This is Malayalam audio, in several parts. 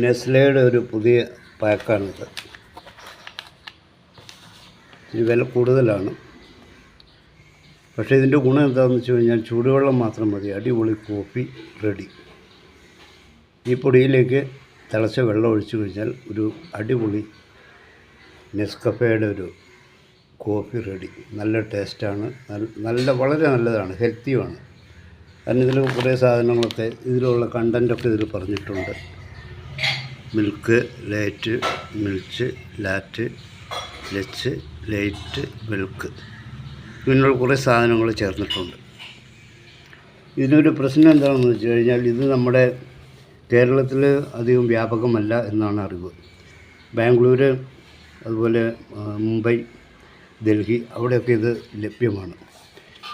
നെസ്ലയുടെ ഒരു പുതിയ പാക്കാണിത്. ഇത് വില കൂടുതലാണ്. പക്ഷേ ഇതിന്റെ ഗുണം എന്താണെന്ന് വെച്ച് കഴിഞ്ഞാൽ ചൂടുവെള്ളം മാത്രം മതി. അടിപൊളി കോഫി റെഡി. ഈ പൊടിയിലേക്ക് തിളച്ച വെള്ളം ഒഴിച്ചു കഴിഞ്ഞാൽ ഒരു അടിപൊളി നെസ്കഫയുടെ ഒരു കോഫി റെഡി. നല്ല ടേസ്റ്റാണ്. നല്ല വളരെ നല്ലതാണ്. ഹെൽത്തിയുമാണ്. കാരണം ഇതിൽ കുറേ സാധനങ്ങളൊക്കെ ഇതിലുള്ള കണ്ടന്റൊക്കെ ഇതിൽ പറഞ്ഞിട്ടുണ്ട്. Milk late milch latte latch light milk ഇങ്ങനെയുള്ള കുറേ സാധനങ്ങൾ ചേർന്നിട്ടുണ്ട്. ഇതിനൊരു പ്രശ്നം എന്താണെന്ന് വെച്ച് കഴിഞ്ഞാൽ ഇത് നമ്മുടെ കേരളത്തിൽ അധികം വ്യാപകമല്ല എന്നാണ് അറിവ്. ബാംഗ്ലൂർ അതുപോലെ മുംബൈ ഡൽഹി അവിടെയൊക്കെ ഇത് ലഭ്യമാണ്.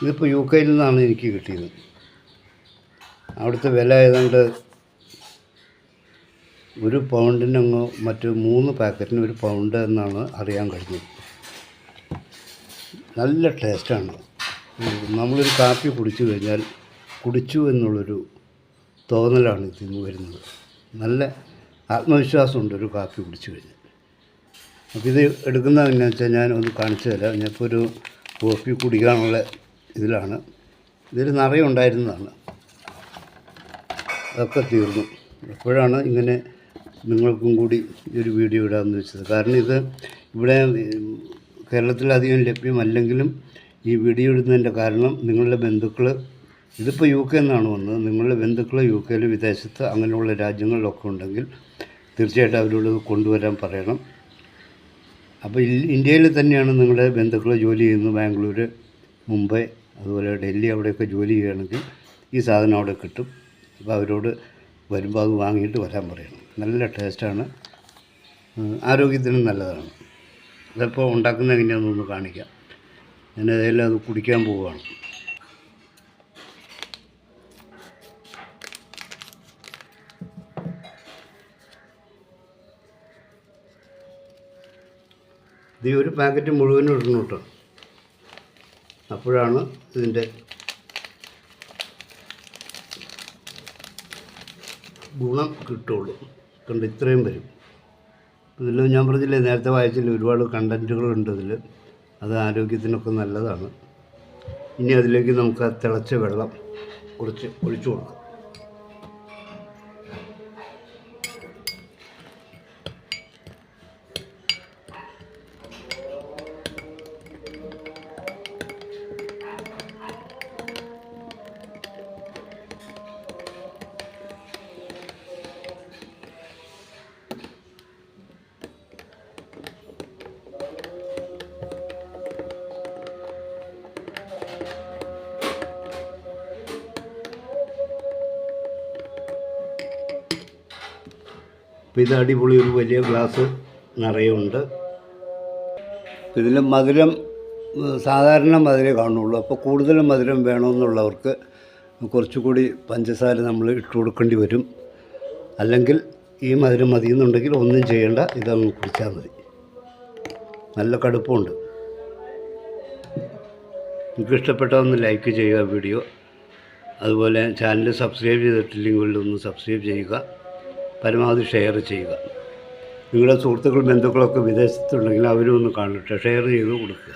ഇതിപ്പോൾ യു കെയിൽ നിന്നാണ് എനിക്ക് കിട്ടിയത്. അവിടുത്തെ വില ഏതാണ്ട് ഒരു പൗണ്ടിനങ്ങ് മറ്റ് മൂന്ന് പാക്കറ്റിന് ഒരു പൗണ്ട് എന്നാണ് അറിയാൻ കഴിഞ്ഞത്. നല്ല ടേസ്റ്റാണ്. നമ്മളൊരു കാപ്പി കുടിച്ചു കഴിഞ്ഞാൽ കുടിച്ചു എന്നുള്ളൊരു തോന്നലാണ് ഇതിൽ നിന്ന് വരുന്നത്. നല്ല ആത്മവിശ്വാസമുണ്ട് ഒരു കാപ്പി കുടിച്ചു കഴിഞ്ഞാൽ. അപ്പോൾ ഇത് എടുക്കുന്നത് എങ്ങനെയാണെന്ന് വെച്ചാൽ ഞാൻ ഒന്ന് കാണിച്ചു തരാം. ഞാനിപ്പോൾ ഒരു കോഫി കുടിക്കാനുള്ള ഇതിലാണ്. ഇതിൽ നിറയെ ഉണ്ടായിരുന്നതാണ്. അതൊക്കെ തീർന്നു. എപ്പോഴാണ് ഇങ്ങനെ നിങ്ങൾക്കും കൂടി ഒരു വീഡിയോ ഇടാമെന്ന് വെച്ചത്. കാരണം ഇത് ഇവിടെ കേരളത്തിലധികം ലഭ്യമല്ലെങ്കിലും ഈ വീഡിയോ ഇടുന്നതിന്റെ കാരണം നിങ്ങളുടെ ബന്ധുക്കൾ ഇതിപ്പോൾ യു കെ എന്നാണ് വന്നത്. നിങ്ങളുടെ ബന്ധുക്കൾ യു കെയിൽ വിദേശത്ത് അങ്ങനെയുള്ള രാജ്യങ്ങളിലൊക്കെ ഉണ്ടെങ്കിൽ തീർച്ചയായിട്ടും അവരോട് കൊണ്ടുവരാൻ പറയണം. അപ്പോൾ ഇന്ത്യയിൽ തന്നെയാണ് നിങ്ങളുടെ ബന്ധുക്കൾ ജോലി ചെയ്യുന്നത്. ബാംഗ്ലൂർ മുംബൈ അതുപോലെ ഡൽഹി അവിടെയൊക്കെ ജോലി ചെയ്യുകയാണെങ്കിൽ ഈ സാധനം അവിടെ കിട്ടും. അപ്പോൾ അവരോട് വരുമ്പോൾ അത് വാങ്ങിയിട്ട് വരാൻ പറയണം. നല്ല ടേസ്റ്റാണ്. ആരോഗ്യത്തിനും നല്ലതാണ്. ഇതിപ്പോൾ ഉണ്ടാക്കുന്ന എങ്ങനെയാണെന്നൊന്ന് കാണിക്കാം. ഞാൻ ഏതായാലും അത് കുടിക്കാൻ പോവുകയാണ്. ഇത് ഒരു പാക്കറ്റ് മുഴുവനും ഇടണം കേട്ടോ. അപ്പോഴാണ് ഇതിന്റെ ഗുണം കിട്ടുള്ളൂ. കണ്ട് ഇത്രയും വരും. ഇതിൽ ഞാൻ പറഞ്ഞില്ലേ നേരത്തെ വായിച്ചില്ല ഒരുപാട് കണ്ടന്റുകളുണ്ട് ഇതിൽ അത് ആരോഗ്യത്തിനൊക്കെ നല്ലതാണ്. ഇനി അതിലേക്ക് നമുക്ക് തിളച്ച വെള്ളം കുറച്ച് ഒഴിച്ചു കൊടുക്കാം. അപ്പോൾ ഇത് അടിപൊളി ഒരു വലിയ ഗ്ലാസ് നിറയുണ്ട്. ഇതിൽ മധുരം സാധാരണ മധുരമേ കാണുള്ളൂ. അപ്പോൾ കൂടുതൽ മധുരം വേണമെന്നുള്ളവർക്ക് കുറച്ചുകൂടി പഞ്ചസാര നമ്മൾ ഇട്ട് കൊടുക്കേണ്ടി വരും. അല്ലെങ്കിൽ ഈ മധുരം മതിയെന്നുണ്ടെങ്കിൽ ഒന്നും ചെയ്യേണ്ട ഇതങ്ങ് കുടിച്ചാൽ മതി. നല്ല കടുപ്പമുണ്ട്. നിങ്ങൾക്ക് ഇഷ്ടപ്പെട്ടതൊന്ന് ലൈക്ക് ചെയ്യുക വീഡിയോ. അതുപോലെ ചാനൽ സബ്സ്ക്രൈബ് ചെയ്തിട്ടില്ലെങ്കിൽ ഒന്ന് സബ്സ്ക്രൈബ് ചെയ്യുക. പരമാവധി ഷെയർ ചെയ്യുക. നിങ്ങളുടെ സുഹൃത്തുക്കൾ ബന്ധുക്കളൊക്കെ വിദേശത്തുണ്ടെങ്കിൽ അവരും ഒന്ന് കാണട്ടെ. ഷെയർ ചെയ്ത് കൊടുക്കുക.